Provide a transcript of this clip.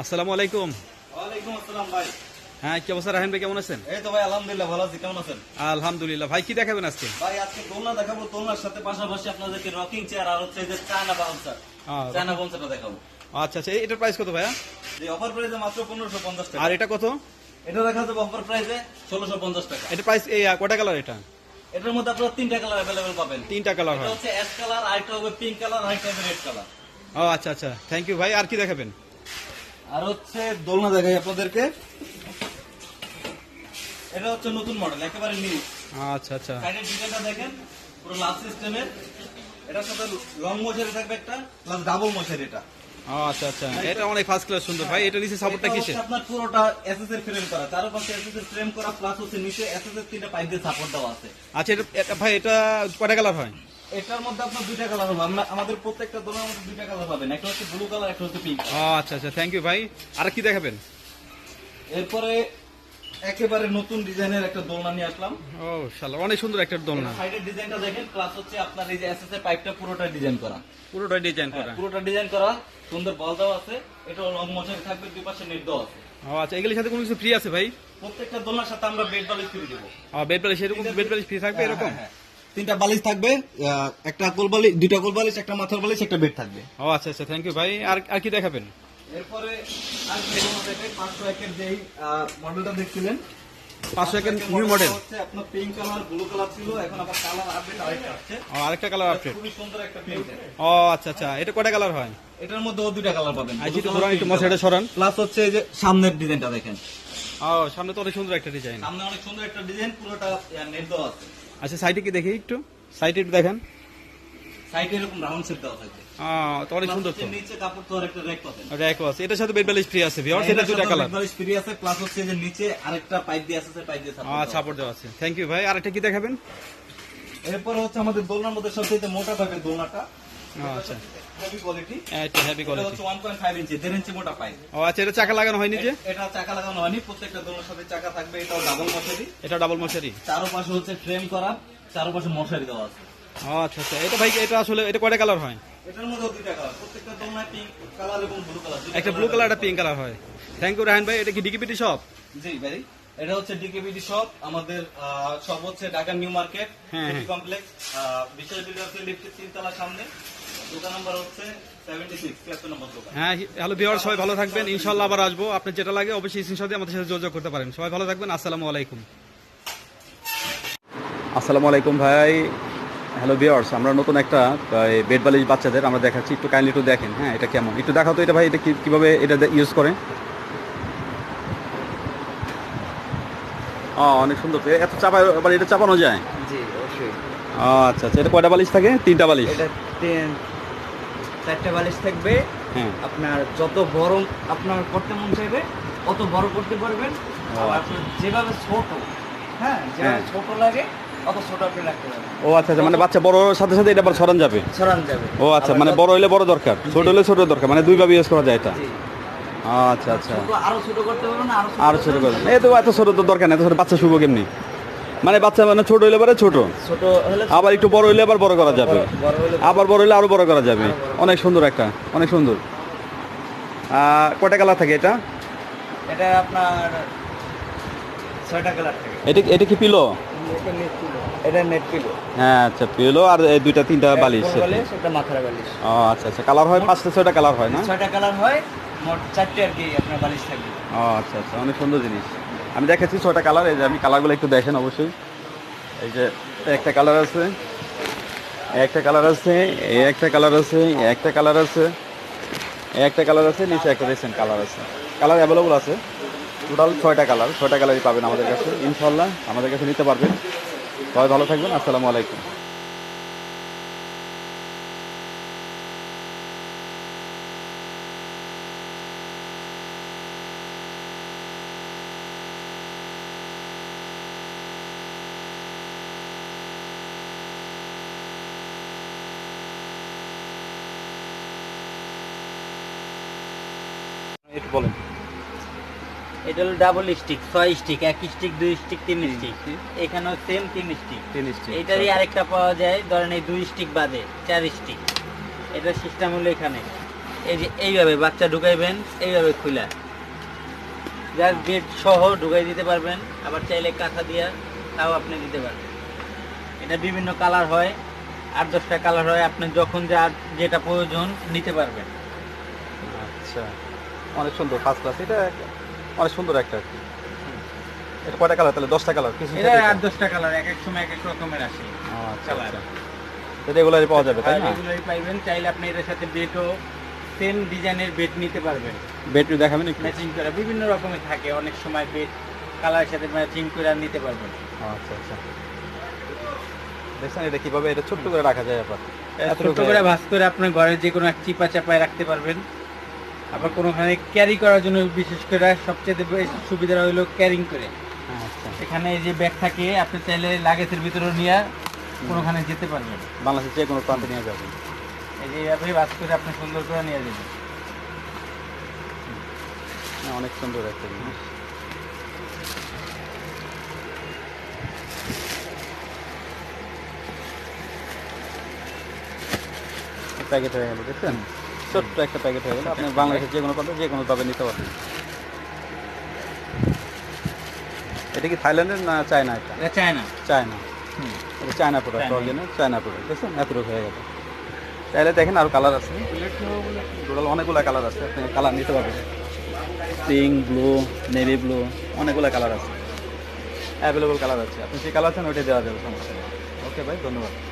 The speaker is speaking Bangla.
আসসালামু আলাইকুম। ওয়ালাইকুম আসসালাম ভাই। হ্যাঁ কি অবস্থা রাহেন ভাই কেমন আছেন? এই তো ভাই আলহামদুলিল্লাহ ভালো আছি কেমন আছেন? আলহামদুলিল্লাহ। ভাই কি দেখাবেন আজকে? ভাই আজকে দোলনা দেখাবো দোলনার সাথে পাশাপাশি আপনাদেরকে রকিং চেয়ার আর হচ্ছে যে চায়না বাউন্সার চায়না বাউন্সারটা দেখাবো। আচ্ছা আচ্ছা এটার প্রাইস কত ভাইয়া? যে অফার প্রাইসে মাত্র পনেরোশো পঞ্চাশ টাকা। আর এটা কত? এটা দেখা যাবে অফার প্রাইসে ষোলোশো পঞ্চাশ টাকা। এটা প্রাইস এই কটা কালার এটা? এটার মধ্যে আপনারা তিনটা কালার অ্যাভেলেবেল পাবেন। তিনটা কালার এটা হচ্ছে অ্যাশ কালার আরেকটা হবে পিঙ্ক কালার আরেকটা হবে রেড কালার ও আচ্ছা আচ্ছা। থ্যাংক ইউ ভাই। আর কি দেখাবেন? আর হচ্ছে দোলনা দেখাই আপনাদেরকে। এটা হচ্ছে নতুন মডেল একেবারে নিউ আচ্ছা আচ্ছা। সাইডের ডিজাইনটা দেখেন পুরো লাভ সিস্টেমের এটার সাথে লং মশারি থাকবে একটা প্লাস ডাবল মশারি এটা। আচ্ছা আচ্ছা। এটা অনেক ফার্স্ট ক্লাস সুন্দর। ভাই এটা নিচে সাপোর্টটা এটা কিসে আপনার পুরোটা এসএস এর ফ্রেম করা। তার পাশে এসএস এর ফ্রেম করা প্লাস হচ্ছে নিচে এসএস এর তিনটা পাইপ দিয়ে সাপোর্ট দেওয়া আছে। আচ্ছা এটা এটা- ভাই এটা কটা কালার হয়? এটার মধ্যে আপনার দুইটা কালার হবে। আমরা আমাদের প্রত্যেকটা দোলের মধ্যে দুইটা কালার পাবেন। একটা হচ্ছে ব্লু কালার একটা হচ্ছে পিঙ্ক ও আচ্ছা আচ্ছা থ্যাংক ইউ ভাই। আর কি দেখাবেন? এরপরে একেবারে নতুন ডিজাইনের একটা দোলনা নিয়ে আসলাম। ও শালা অনেক সুন্দর একটা দোলনা। সাইডের ডিজাইনটা দেখেন প্লাস হচ্ছে আপনার এই যে এসএস এর পাইপটা পুরোটা ডিজাইন করা। পুরোটা ডিজাইন হ্যাঁ, করা। পুরোটা ডিজাইন করা। সুন্দর বল দেওয়া আছে। এটা লং মোশন থাকবে দুই পাশে নেট দেওয়া আছে। ও আচ্ছা এগুলির সাথে কোনো কিছু ফ্রি আছে ভাই? প্রত্যেকটা দোলনার সাথে আমরা বেড বালিশ ফ্রি দেবো। বেড বালিশ এরকম বেড বালিশ ফ্রি থাকবে এরকম? হ্যাঁ, হ্যাঁ। তিনটা বালিশ থাকবে একটা কোল বালিশ দুইটা কোল বালিশ একটা মাথার বালিশ একটা বেড থাকবে। ও আচ্ছা আচ্ছা থ্যাংক ইউ ভাই। আর আর কি দেখাবেন? এরপরে আর পাঁচশো একের যেই মডেলটা দেখছিলেন পাঁচশো একের নিউ মডেল হচ্ছে আপনার পিঙ্ক কালার ব্লু কালার ছিল এখন আবার কালার আপডেট আরেকটা আসছে। ও আরেকটা কালার আপডেট খুবই সুন্দর একটা প্রিন্ট ও আচ্ছা আচ্ছা এটা কয়টা কালার হয়? এটার মধ্যেও দুইটা কালার পাবেন। আইজি তো সরান একটু মশাইটা সরান। প্লাস হচ্ছে এই যে সামনের ডিজাইনটা দেখেন। ও সামনে তো অনেক সুন্দর একটা ডিজাইন সামনে অনেক সুন্দর একটা ডিজাইন পুরোটা নেট দেওয়া আছে। আচ্ছা সাইডে কি দেখি একটু? সাইডে একটু দেখেন। সাইডে এরকম রাউন্ড শেপ দেওয়া থাকে। ও তো অনেক সুন্দর তো। নিচে কাপড় তো একটা রেক পাবেন। র্যাকও আছে। এটার সাথে বেড বালিশ ফ্রি আছে ভিওর সেটা দুটা কালার ফ্রি আছে প্লাস হচ্ছে যে নিচে আরেকটা পাইপ দিয়ে আছে পাইপ দিয়ে support দেওয়া। সাপোর্ট দেওয়া আছে। থ্যাংক ইউ ভাই। আরেকটা কি দেখাবেন? এরপর হচ্ছে আমাদের দোলনার মধ্যে সবচেয়ে মোটা পাইপের দোলনাটা। আচ্ছা। হেভি কোয়ালিটি এটা হেভি এটা হচ্ছে 1.5 ইঞ্চি 1.5 ইঞ্চি মোটা পাইপ। ও আচ্ছা এটা চাকা লাগানো হয়নি যে? এটা চাকা লাগানো হয়নি প্রত্যেকটা দোলনার সাথে চাকা থাকবে এটাও ডাবল মশারি। এটা ডাবল মশারি? চারোপাশে হচ্ছে ফ্রেম করা চারোপাশে মশারি দেওয়া আছে। ও আচ্ছা আচ্ছা। এটা ভাই এটা আসলে এটা কয়টা কালার হয়? এটার মধ্যে দুইটা কালার প্রত্যেকটা দোলনায় পিঙ্ক কালার এবং ব্লু কালার একটা ব্লু কালার একটা পিঙ্ক কালার হয়। থ্যাংক ইউ রাহান ভাই। এটা কি ডিকিপিটি শপ জি ভাই। এটা হচ্ছে ডিকেবিডি শপ আমাদের শপ হচ্ছে ঢাকা নিউ মার্কেট হ্যাঁ, হ্যাঁ। কমপ্লেক্স বিশাল বিল্ডার্স লিফটের তিনতলা সামনে। হ্যাঁ হ্যালো ভিওর সবাই ভালো থাকবেন। ইনশাল্লাহ আবার আসব। আপনার যেটা লাগে অবশ্যই স্ক্রিনশট দিয়ে আমাদের সাথে যোগাযোগ করতে পারেন। সবাই ভালো থাকবেন। আসসালামু আলাইকুম। আসসালামু আলাইকুম ভাই। হ্যালো ভিওর্স আমরা নতুন একটা বেড বালিশ বাচ্চাদের আমরা দেখাচ্ছি। একটু কাইন্ডলি একটু দেখেন হ্যাঁ এটা কেমন? একটু দেখাও তো এটা ভাই এটা কীভাবে এটা ইউজ করে? ও অনেক সুন্দর। তো। এত চাপা আবার এটা চাপানো যায়? জি অবশ্যই। ও, আচ্ছা আচ্ছা এটা কয়টা বালিশ থাকে? তিনটা বালিশ? এটা চারটে বালিশ থাকবে। হ্যাঁ। আপনার যত বড় আপনার করতে মন চাইবে অত বড় করতে পারবেন। আচ্ছা। আপনার যেভাবে ছোট হ্যাঁ যেভাবে হ্যাঁ। ছোট লাগে ও আচ্ছা আচ্ছা মানে বাচ্চা বড় সাথে সাথে এটা আবার সরান যাবে? ও আচ্ছা মানে বড় হইলে বড় দরকার ছোট হলে ছোট দরকার মানে দুইভাবে ইউজ করা যায় এটা? আচ্ছা আচ্ছা। আরও ছোট করতে পারবেন আরও আর ছোট করে এই তো এত ছোট তো দরকার নেই এত ছোট বাচ্চা শুভ কেমনি? মানে বাচ্চা মানে ছোট হইলে পরে ছোট। আবার একটু বড় হইলে আবার বড় করা যাবে। আবার বড় হইলে আরও বড় করা যাবে। অনেক সুন্দর একটা অনেক সুন্দর। কয়টা কালার থাকে এটা? এটা আপনার ছয়টা কালার থাকে। এটা এটা কি পিলো? এটা নেট পিলো। হ্যাঁ আচ্ছা পিলো আর এই দুইটা তিনটা বালিশ। বালিশ এটা মাথার বালিশ। ও আচ্ছা আচ্ছা কালার হয় পাঁচটা ছয়টা কালার হয় না? ছয়টা কালার হয় মোট চারটে আর কি আপনার বালিশ থাকবে। ও আচ্ছা আচ্ছা অনেক সুন্দর জিনিস। আমি দেখেছি ছটা কালার, এই যে আমি কালারগুলো একটু দেখেন অবশ্যই। এই যে একটা কালার আছে, একটা কালার আছে একটা কালার আছে একটা কালার আছে একটা কালার আছে, নিচে একটা রেসেন্ট কালার আছে। কালার অ্যাভেলেবল আছে। টোটাল ছয়টা কালার, ছয়টা কালারই পাবেন আমাদের কাছে। ইনশাল্লাহ আমাদের কাছে নিতে পারবেন। সবাই ভালো থাকবেন, আসসালামু আলাইকুম। বলেন। এটা হলো ডাবল স্টিক ছয় স্টিক এক স্টিক দুই স্টিক তিন স্টিক এখানেও সেম তিন স্টিক তিন স্টিক এটারই আরেকটা পাওয়া যায় ধরেন এই দুই স্টিক বাদে চার স্টিক এটা সিস্টেম হলো এখানে। এই যে এইভাবে বাচ্চা ঢুকাইবেন এইভাবে খুলা যার বেড সহ ঢুকাই দিতে পারবেন আবার চাইলে কাঁথা দিয়া তাও আপনি দিতে পারবেন। এটা বিভিন্ন কালার হয় আট দশটা কালার হয় আপনি যখন যা যেটা প্রয়োজন নিতে পারবেন। আচ্ছা। অনেক সুন্দর ফার্স্ট ক্লাস এটা অনেক সুন্দর একটা আর কি। এটা কয়টা কালার তাহলে দশটা কালার কিছু এটা আট দশটা কালার এক এক সময় এক এক রকমের আসে। আচ্ছা কালার আচ্ছা। রেগুলারই পাওয়া যাবে তাই না? রেগুলারই পাইবেন। চাইলে আপনি এটার সাথে বেডও সেম ডিজাইনের বেড নিতে পারবেন। ব্যাটারি দেখাবেন একটু। ম্যাচিং করা বিভিন্ন রকমের থাকে। অনেক সময় বেড কালারের সাথে ম্যাচিং করে নিতে পারবেন। আচ্ছা আচ্ছা। দেখছেন এটা কীভাবে? এটা ছোট্ট করে রাখা যায় আবার। ছোট করে ভাঁজ করে আপনার ঘরে যে কোনো এক চিপা চাপায় রাখতে পারবেন। আবার কোনোখানে ক্যারি করার জন্য বিশেষ করে সবচেয়ে বেশি সুবিধা হলো ক্যারিং করে। আচ্ছা। এখানে এই যে ব্যাগ থাকে আপনি চাইলে লাগেজের ভিতরে নিয়ে কোনোখানে যেতে পারবেন। বাংলাদেশের যে কোনো প্রান্তে নিয়ে যাবেন। এই যে এইভাবে ভাঁজ করে আপনি সুন্দর করে নিয়ে যাবেন। না, অনেক সুন্দর একটা জিনিস। প্যাকেট হয়ে গেল দেখছেন? ছোট্ট একটা প্যাকেট হয়ে গেল। আপনি বাংলাদেশের যে কোনো প্রান্তে যে কোনো ভাবে নিতে পারবেন। এটা কি থাইল্যান্ডের না চায়না এটা চায়না। হুম। এটা China product. Original China product দেখছেন এতটুকু হয়ে গেল। চাইলে দেখেন আর কালার আছে। টোটাল অনেকগুলো কালার আছে আপনি কালার নিতে পারবেন। পিঙ্ক ব্লু নেভি ব্লু অনেকগুলো কালার আছে। অ্যাভেলেবল কালার আছে। আপনি যে কালার আছেন ওইটা দেওয়া যাবে সমস্যা ওকে ভাই ধন্যবাদ।